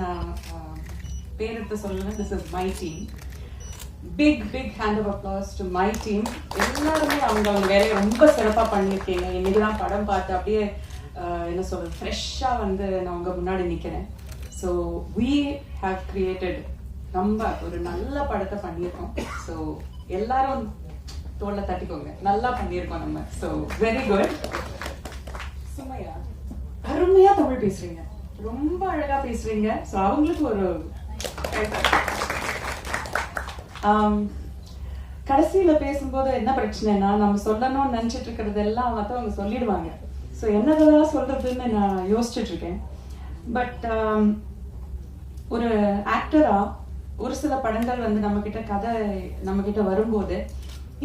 நான் பேரெடுத்து சொல்லணும் this is my team big big hand of applause to my team எல்லாருமே அவங்க அவங்க வேலையை ரொம்ப சிறப்பாக பண்ணியிருக்கீங்க. இன்னைக்கு தான் படம் பார்த்து அப்படியே என்ன சொல்றது ஃப்ரெஷ்ஷாக வந்து நான் உங்க முன்னாடி நிற்கிறேன் ஸோ வி ஹாவ் கிரியேட்டட் நம்ம ஒரு நல்ல படத்தை பண்ணியிருக்கோம். ஸோ எல்லாரும் தோல்ல தட்டிக்கோங்க. நல்லா பண்ணியிருக்கோம் நம்ம. ஸோ வெரி குட் சுமையா அருமையாக தமிழ் பேசுறீங்க. ரொம்ப அழகா பேசுறீங்க. ஸோ அவங்களுக்கு ஒரு கடைசியில பேசும்போது என்ன பிரச்சனைனா நம்ம சொல்லணும்னு நினைச்சிட்டு இருக்கிறது எல்லாம் அவங்க சொல்லிடுவாங்க. ஸோ என்னதெல்லாம் சொல்றதுன்னு நான் யோசிச்சுட்டு இருக்கேன். பட் ஒரு ஆக்டரா ஒரு சில படங்கள் வந்து நம்ம கிட்ட கதை நம்ம கிட்ட வரும்போது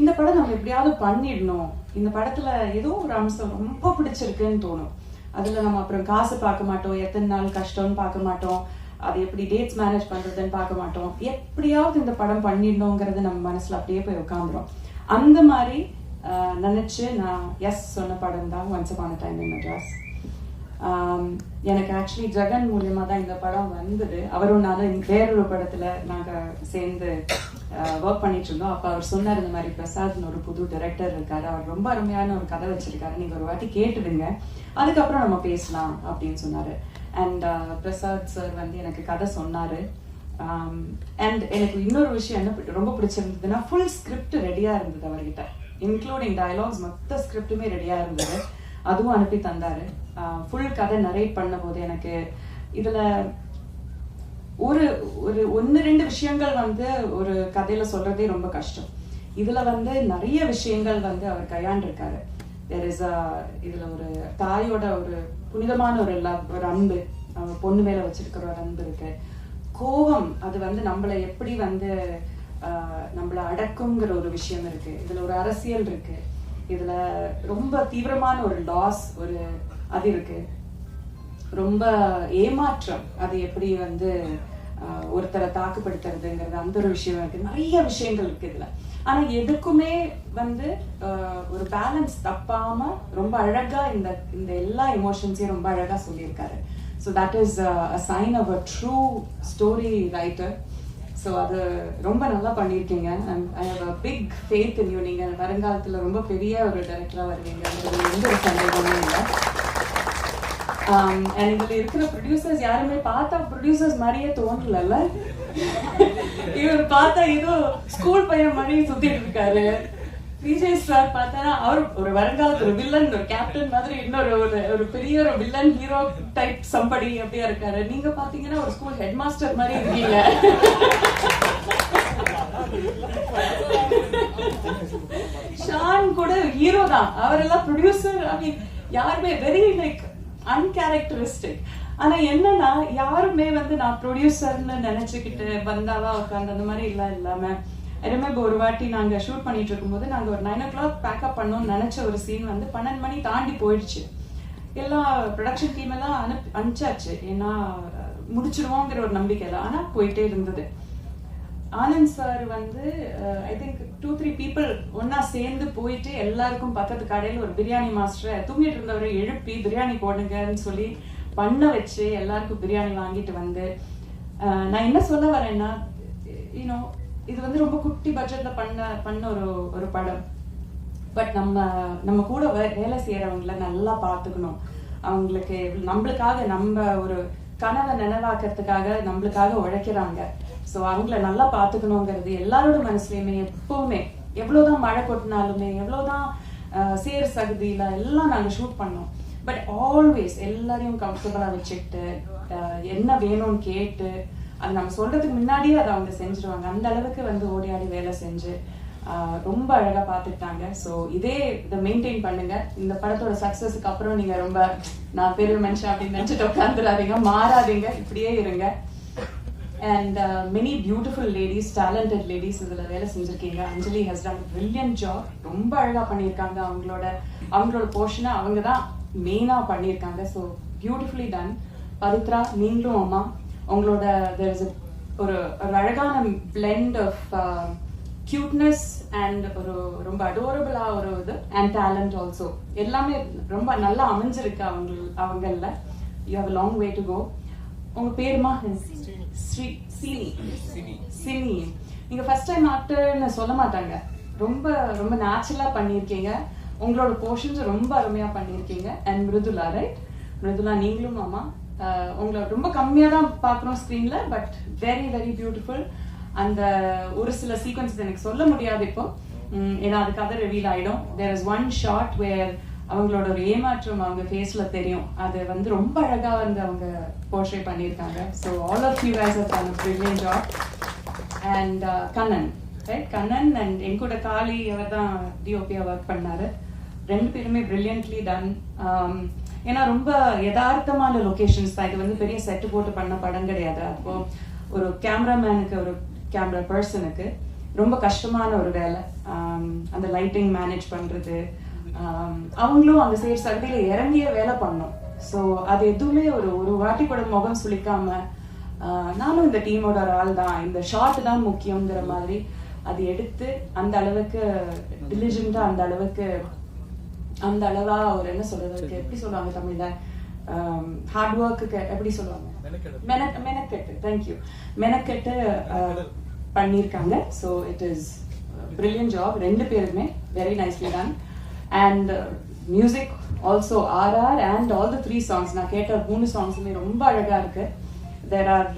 இந்த படம் நம்ம எப்படியாவது பண்ணிடணும். இந்த படத்துல ஏதோ ஒரு அம்சம் ரொம்ப பிடிச்சிருக்குன்னு தோணும். அதில் நம்ம அப்புறம் காசு பார்க்க மாட்டோம். எத்தனை நாள் கஷ்டம்னு பார்க்க மாட்டோம். அது எப்படி டேட்ஸ் மேனேஜ் பண்ணுறதுன்னு பார்க்க மாட்டோம். எப்படியாவது இந்த படம் பண்ணிடணுங்கிறது நம்ம மனசில் அப்படியே போய் உட்காந்துரும் அந்த மாதிரி நினச்சி நான் எஸ் சொன்ன படம் தான் once upon a time in Madras எனக்கு ஆக்சுவலி ஜெகன் மூலியமா தான் இந்த படம் வந்தது. அவரும் நானும் வேறொரு படத்துல நாங்க சேர்ந்து ஒர்க் பண்ணிட்டு இருந்தோம். அப்ப அவர் சொன்னார் இந்த மாதிரி பிரசாத்னு ஒரு புது டைரக்டர் இருக்காரு. அவர் ரொம்ப அருமையான ஒரு கதை வச்சிருக்காரு. நீங்க ஒரு வாட்டி கேட்டுடுங்க. அதுக்கப்புறம் நம்ம பேசலாம் அப்படின்னு சொன்னாரு. அண்ட் பிரசாத் சார் வந்து எனக்கு கதை சொன்னாரு. அண்ட் எனக்கு இன்னொரு விஷயம் என்ன ரொம்ப பிடிச்சிருந்ததுன்னா ஃபுல் ஸ்கிரிப்ட் ரெடியா இருந்தது அவர்கிட்ட. இன்க்ளூடிங் டயலாக்ஸ் மொத்த ஸ்கிரிப்டுமே ரெடியா இருந்தது. அதுவும் அனுப்பி தந்தாரு. ஃபுல் கதை நரேட் பண்ணும்போது எனக்கு இதுல ஒரு ஒரு ஒன்று ரெண்டு விஷயங்கள் வந்து ஒரு கதையில சொல்றதே ரொம்ப கஷ்டம். இதுல வந்து நிறைய விஷயங்கள் வந்து அவர் கையாண்டிருக்காரு தெர் இஸ் இதுல ஒரு தாயோட ஒரு புனிதமான ஒரு லவ் ஒரு அன்பு அவங்க பொண்ணு மேல வச்சிருக்கிற ஒரு அன்பு இருக்கு. கோபம் அது வந்து நம்மளை எப்படி வந்து நம்மளை அடக்குங்கிற ஒரு விஷயம் இருக்கு. இதுல ஒரு அரசியல் இருக்கு. இதுல ரொம்ப தீவிரமான ஒரு லாஸ் ஒரு அது இருக்கு. ரொம்ப ஏமாற்றம் அது எப்படி வந்து ஒருத்தரை தாக்குப்படுத்துறதுங்கிறது அந்த ஒரு விஷயம் இருக்கு. நிறைய விஷயங்கள் இருக்கு இதுல. ஆனா எதுக்குமே வந்து ஒரு பேலன்ஸ் தப்பாம ரொம்ப அழகா இந்த இந்த எல்லா எமோஷன்ஸையும் ரொம்ப அழகா சொல்லியிருக்காரு. So that is a sign of a true story writer so அது ரொம்ப நல்லா பண்ணியிருக்கீங்க. I have a big faith in you நீங்கள் வருங்காலத்தில் ரொம்ப பெரிய ஒரு டைரக்டராக வருவீங்க. எந்த ஒரு சந்தேகமும் இல்லை. அண்ட் um, இதில் இருக்கிற ப்ரொடியூசர்ஸ் யாருமே பார்த்தா ப்ரொடியூசர்ஸ் மாதிரியே தோணலல்ல. இவர் பார்த்தா ஏதோ ஸ்கூல் பையன் மாதிரி சுற்றிட்டு இருக்காரு. விஜய் சார் பார்த்தா அவர் ஒரு வருங்காலத்து ஒரு வில்லன் ஒரு கேப்டன் மாதிரி இன்னொரு ஒரு ஒரு பெரிய ஒரு வில்லன் ஹீரோ டைப் சம்படி அப்படியா இருக்காரு. நீங்க பாத்தீங்கன்னா ஒரு ஸ்கூல் ஹெட் மாஸ்டர் மாதிரி இருக்கீங்க. ஷான் கூட ஹீரோ தான். அவரெல்லாம் ப்ரொடியூசர் ஐ மீன் யாருமே வெரி லைக் அன்கேரக்டரிஸ்டிக் ஆனா என்னன்னா யாருமே வந்து நான் ப்ரொடியூசர்னு நினைச்சுக்கிட்டு வந்தாவா உட்காந்து அந்த மாதிரி எல்லாம் இல்லாம ரிமெம்பர் ஒரு வாட்டி நாங்க ஷூட் பண்ணிட்டு இருக்கும்போது நாங்க ஒரு நைன் ஓ கிளாக் பேக்கப் பண்ணோம்னு நினைச்ச ஒரு சீன் வந்து பன்னெண்டு மணி தாண்டி போயிடுச்சு. எல்லா ப்ரொடக்ஷன் டீம் எல்லாம் அனுப்பி அனுப்பிச்சாச்சு. ஏன்னா முடிச்சிருவோங்கிற முடிச்சிடுவோங்கிற ஒரு நம்பிக்கை தான் ஆனா போயிட்டே இருந்தது. ஆனந்த் சார் வந்து I think two three people ஒன்னா சேர்ந்து போயிட்டு எல்லாருக்கும் பக்கத்து கடையில் ஒரு பிரியாணி மாஸ்டரை தூங்கிட்டு இருந்தவரை எழுப்பி பிரியாணி போடுங்கன்னு சொல்லி பண்ண வச்சு எல்லாருக்கும் பிரியாணி வாங்கிட்டு வந்து நான் என்ன சொல்ல வரேன்னா யூனோ இது வந்து ரொம்ப குட்டி பட்ஜெட்ல பண்ண பண்ண ஒரு ஒரு படம். பட் நம்ம நம்ம கூட வேலை செய்யறவங்கள நல்லா பார்த்துக்கணும். அவங்களுக்கு நம்மளுக்காக நம்ம ஒரு கனவை நினைவாக்கிறதுக்காக நம்மளுக்காக உழைக்கிறாங்க. ஸோ அவங்கள நல்லா பார்த்துக்கணுங்கிறது எல்லாரோட மனசுலயுமே எப்பவுமே. எவ்வளவுதான் மழை கொட்டினாலுமே எவ்வளவுதான் சேர் சகுதியில எல்லாம் நாங்க ஷூட் பண்ணோம். பட் ஆல்வேஸ் எல்லாரையும் கம்ஃபர்டபுளா வச்சுக்கிட்டு என்ன வேணும்னு கேட்டு அது நம்ம சொல்றதுக்கு முன்னாடியே அதை அவங்க செஞ்சுருவாங்க. அந்த அளவுக்கு வந்து ஓடி ஆடி வேலை செஞ்சு ரொம்ப அழகா பாத்துட்டாங்க ஸோ இதே இதை மெயின்டைன் பண்ணுங்க. இந்த படத்தோட சக்சஸ்க்கு அப்புறம் நீங்க ரொம்ப நான் பெரிய மனுஷன் அப்படின்னு நினைச்சிட்டு உட்காந்துடாதீங்க மாறாதீங்க. இப்படியே இருங்க. And many beautiful ladies talented ladies இதுல வேலை செஞ்சிருக்கீங்க. Anjali has done brilliant job ரொம்ப அழகா பண்ணியிருக்காங்க. அவங்களோட அவங்களோட போர்ஷனை அவங்க தான் மெயினா பண்ணியிருக்காங்க. ஸோ பியூட்டிஃபுல்லி டன் பவித்ரா நீங்களும் அம்மா உங்களோட is a ஒரு ஒரு அழகான பிளெண்ட் ஆஃப் கியூட்னஸ் அண்ட் ஒரு ரொம்ப அடோரபிளா ஒரு இது அண்ட் டேலண்ட் ஆல்சோ எல்லாமே ரொம்ப நல்லா அமைஞ்சிருக்கு அவங்க அவங்கள you have long way to go உங்க பேருமா ஸ்ரீ சீனி. சினி. நீங்க ஃபர்ஸ்ட் டைம் ஆக்டர்னு சொல்ல மாட்டாங்க. ரொம்ப ரொம்ப நேச்சுரலா பண்ணியிருக்கீங்க. உங்களோட போர்ஷன்ஸ் ரொம்ப அருமையா பண்ணியிருக்கீங்க. அண்ட் மிருதுலா ரைட் மிருதுலா நீங்களும் மாமா. உங்களை ரொம்ப கம்மியாக தான் பார்க்குறோம் ஸ்க்ரீனில் பட் வெரி வெரி பியூட்டிஃபுல் அந்த ஒரு சில சீக்வன்ஸ் எனக்கு சொல்ல முடியாது இப்போ. ஏன்னா அது கதை ரிவீல் ஆகிடும் there is one shot where அவங்களோட ஒரு ஏமாற்றம் அவங்க ஃபேஸ்ல தெரியும். அது வந்து ரொம்ப அழகா வந்து அவங்க போர்ட்ரே பண்ணியிருக்காங்க. So all of you guys have அந்த brilliant job and Kannan right Kannan and என் கூட காளி அவர் தான் டிஓபியா ஒர்க் பண்ணாரு. ரெண்டு பேருமே பிரில்லியன்ட்லி டன் ஏன்னா ரொம்ப யதார்த்தமான லொகேஷன்ஸ் தான். இது வந்து பெரிய செட்டு போட்டு பண்ண படம் கிடையாது. அப்போ ஒரு கேமராமேனுக்கு ஒரு கேமரா பர்சனுக்கு ரொம்ப கஷ்டமான ஒரு வேலை. அந்த லைட்டிங் மேனேஜ் பண்றது. அவங்களும் அந்த சேர் சகதியில இறங்கிய வேலை பண்ணோம் ஸோ அது எதுவுமே ஒரு ஒரு வாட்டி கூட முகம் சுளிக்காம நானும் இந்த டீமோட ஒரு ஆள் தான். இந்த ஷார்ட் தான் முக்கியங்கிற மாதிரி அது எடுத்து அந்த அளவுக்கு டிலிஜென்ட்டா அந்த அளவுக்கு அந்த அளவா ஒரு என்ன சொல்றதுக்கு எப்படி சொல்லுவாங்க தமிழ்ல? ஹார்ட் ஒர்க்குக்கு எப்படி சொல்லுவாங்க? மெனக் மெனக்கெட்டு. தேங்க்யூ மெனக்கெட்டு பண்ணியிருக்காங்க. So it is brilliant job ரெண்டு பேருமே very nicely done and music also RR and all the three songs நான் கேட்ட மூணு சாங்ஸுமே ரொம்ப அழகா இருக்கு. தேர் ஆர்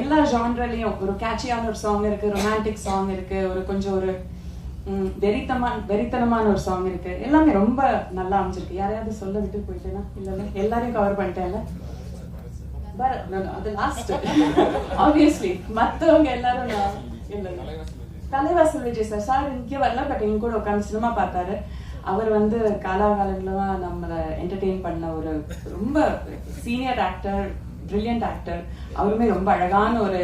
எல்லா ஜான்ரலையும் ஒரு கேட்சியான ஒரு சாங் இருக்கு ரொமான்டிக் சாங் இருக்கு ஒரு கொஞ்சம் ஒரு ம், வெறித்தமான வெறித்தனமான ஒரு சாங் இருக்கு. எல்லாமே ரொம்ப நல்லா அமைஞ்சிருக்கு. யாரையாவது சொல்ல விட்டு போயிட்டேனா இல்ல எல்லாரையும் கவர் பண்ணிட்டேன்ல. அது லாஸ்ட் ஆப்வியஸ்லி மத்தவங்க எல்லாரும் நான் இல்ல. தலைவாசல் விஜய் சார் சார் இங்கே வரல பட் எங்க கூட உட்காந்து சினிமா பார்த்தாரு. அவர் வந்து காலாகாலங்களா நம்மளை என்டர்டெயின் பண்ண ஒரு ரொம்ப சீனியர் ஆக்டர் பிரில்லியன்ட் ஆக்டர் அவருமே ரொம்ப அழகான ஒரு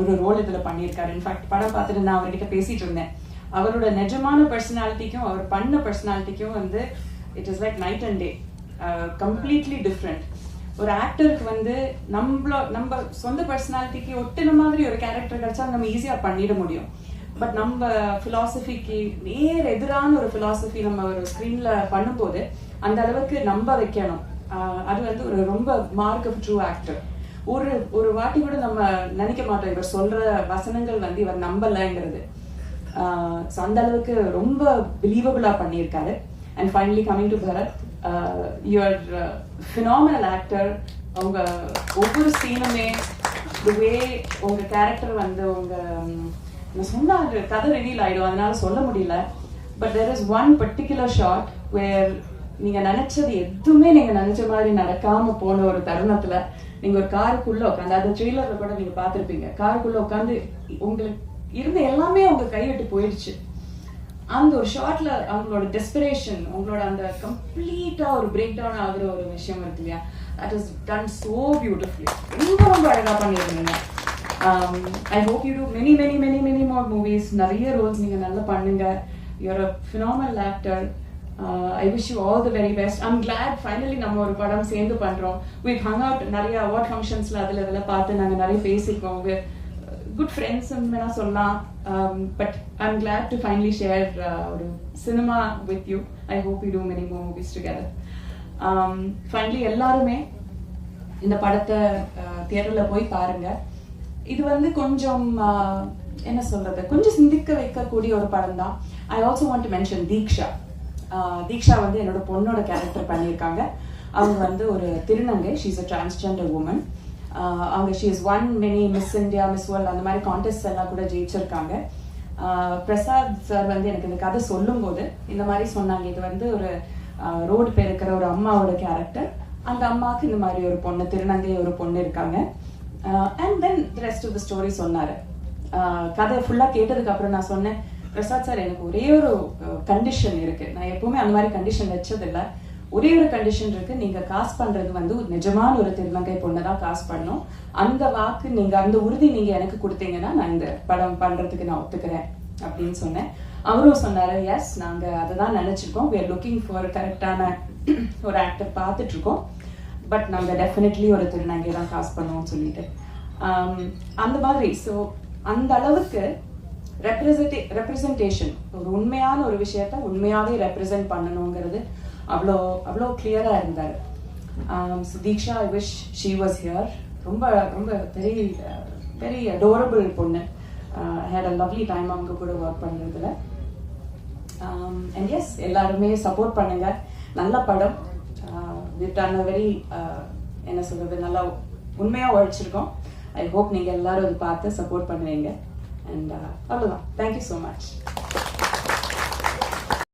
ஒரு ரோல் இதில் பண்ணியிருக்காரு. இன்ஃபேக்ட் படம் பார்த்துட்டு நான் அவர்கிட்ட பேசிட்டு இருந்தேன். அவரோட நிஜமான பர்சனாலிட்டிக்கும் அவர் பண்ண பர்சனாலிட்டிக்கும் வந்து it is like night and day completely different ஒரு ஆக்டருக்கு வந்து நம்மள நம்ம சொந்த பர்சனாலிட்டிக்கு ஒட்டின மாதிரி ஒரு கேரக்டர் கிடைச்சா நம்ம ஈஸியா பண்ணிட முடியும். பட் நம்ம பிலாசபிக்கு நேர் எதிரான ஒரு பிலாசபி நம்ம ஒரு ஸ்கிரீன்ல பண்ணும்போது அந்த அளவுக்கு நம்ப வைக்கணும். ஆஹ் அது வந்து ஒரு ரொம்ப மார்க் ஆஃப் ட்ரூ ஆக்டர் ஒரு ஒரு வாட்டி கூட நம்ம நினைக்க மாட்டோம் இவர் சொல்ற வசனங்கள் வந்து இவர் நம்பலைங்கிறது. ஸோ அந்த அளவுக்கு ரொம்ப பிலீவபிளாக பண்ணியிருக்காரு. And finally coming to Bharath your phenomenal actor அவங்க ஒவ்வொரு சீனுமே தி வே உங்க கேரக்டர் வந்து உங்க ம், நான் கதை ரிவீல் ஆயிடும் அதனால சொல்ல முடியல. But there is one particular shot where நீங்க நினைச்சது எதுவுமே நீங்க நினைச்ச மாதிரி நடக்காம போன ஒரு தருணத்துல நீங்க ஒரு காருக்குள்ள உட்காந்து அந்த ட்ரெய்லர்ல கூட நீங்க பார்த்திருப்பீங்க. காருக்குள்ள உட்காந்து உங்களுக்கு இருந்த எல்லாமே அவங்க கை விட்டு போயிடுச்சு. அந்த ஒரு ஷார்ட்ல அவங்களோட டெஸ்பிரேஷன் உங்களோட அந்த கம்ப்ளீட்டா ஒரு பிரேக் டவுன் ஆகுற ஒரு விஷயம் இருக்கு இல்லையா? That is done so beautifully ரொம்ப ரொம்ப அழகா பண்ணிருந்தீங்க I hope you do many many many many more movies நிறைய ரோல்ஸ் நீங்க நல்லா பண்ணுங்க. Your a phenomenal actor I wish you all the very best I'm glad finally நம்ம ஒரு படம் சேர்ந்து பண்றோம். வி ஹங் அவுட் நிறைய அவார்ட் ஃபங்க்ஷன்ஸ்ல அதுல இதெல்லாம் பார்த்து நாங்க நிறைய பேசியிருக்கோம். குட் ஃப்ரெண்ட்ஸ் வேணா சொல்லலாம். But I am glad to finally share ஒரு cinema with you I hope you do many more movies together finally எல்லாருமே இந்த படத்தை uh, தியேட்டரில் போய் பாருங்க. இது வந்து கொஞ்சம் uh, என்ன சொல்றது? கொஞ்சம் சிந்திக்க வைக்கக்கூடிய ஒரு படம் தான். I also want to mention Diksha. Uh, Diksha வந்து என்னோட பொண்ணோட கேரக்டர் பண்ணியிருக்காங்க. அவங்க வந்து ஒரு திருநங்கை. ஷீஸ் அ டிரான்ஸ்ஜெண்டர் உமன் அவங்க she is one many Miss India Miss World அந்த மாதிரி கான்டெஸ்ட் எல்லாம் கூட ஜெயிச்சிருக்காங்க. பிரசாத் சார் வந்து எனக்கு இந்த கதை சொல்லும்போது இந்த மாதிரி சொன்னாங்க. இது வந்து ஒரு ரோடு பெருக்கிற ஒரு அம்மாவோட கேரக்டர் அந்த அம்மாவுக்கு இந்த மாதிரி ஒரு பொண்ணு திருநங்கை ஒரு பொண்ணு இருக்காங்க. And then rest of the story சொன்னாரு. கதை ஃபுல்லாக கேட்டதுக்கு அப்புறம் நான் சொன்னேன் பிரசாத் சார் எனக்கு ஒரே ஒரு கண்டிஷன் இருக்கு. நான் எப்பவுமே அந்த மாதிரி கண்டிஷன் வச்சதில்லை. ஒரே ஒரு கண்டிஷன் இருக்கு. நீங்க காசு பண்றது வந்து நிஜமான ஒரு திருநங்கை பொண்ணை தான் காசு பண்ணும். அந்த வாக்கு நீங்க அந்த உறுதி நீங்க எனக்கு கொடுத்தீங்கன்னா நான் இந்த படம் பண்றதுக்கு நான் ஒத்துக்கிறேன் அப்படின்னு சொன்னேன். அவரும் சொன்னாரு எஸ் நாங்க அதை தான் நினைச்சிருக்கோம். வி ஆர் லுக்கிங் ஃபார் கரெக்டான ஒரு ஆக்டர் பார்த்துட்டு இருக்கோம் பட் நாங்க டெஃபினெட்லி ஒரு திருநங்கை தான் காசு பண்ணுவோம் சொல்லிட்டு. Um, அந்த மாதிரி ஸோ அந்த அளவுக்கு ரெப்ரசன்டே ரெப்ரசன்டேஷன் ஒரு உண்மையான ஒரு விஷயத்த உண்மையாவே ரெப்ரசன்ட் பண்ணணுங்கிறது அவ்வளோ அவ்வளோ கிளியராக இருந்தார். So Deeksha I wish she was here ரொம்ப ரொம்ப வெரி வெரி அடோரபிள் பொண்ணு. ஹேட் அ லவ்லி டைம் அவங்க கூட ஒர்க் பண்ணுறதுல அண்ட் எஸ் எல்லாருமே சப்போர்ட் பண்ணுங்க. நல்ல படம். Uh, விட்டான வெரி uh, என்ன சொல்கிறது நல்லா உண்மையாக உழைச்சிருக்கோம். ஐ ஹோப் நீங்கள் எல்லாரும் அதை பார்த்து சப்போர்ட் பண்ணுவீங்க. அண்ட் அவ்வளோதான் தேங்க்யூ ஸோ மச்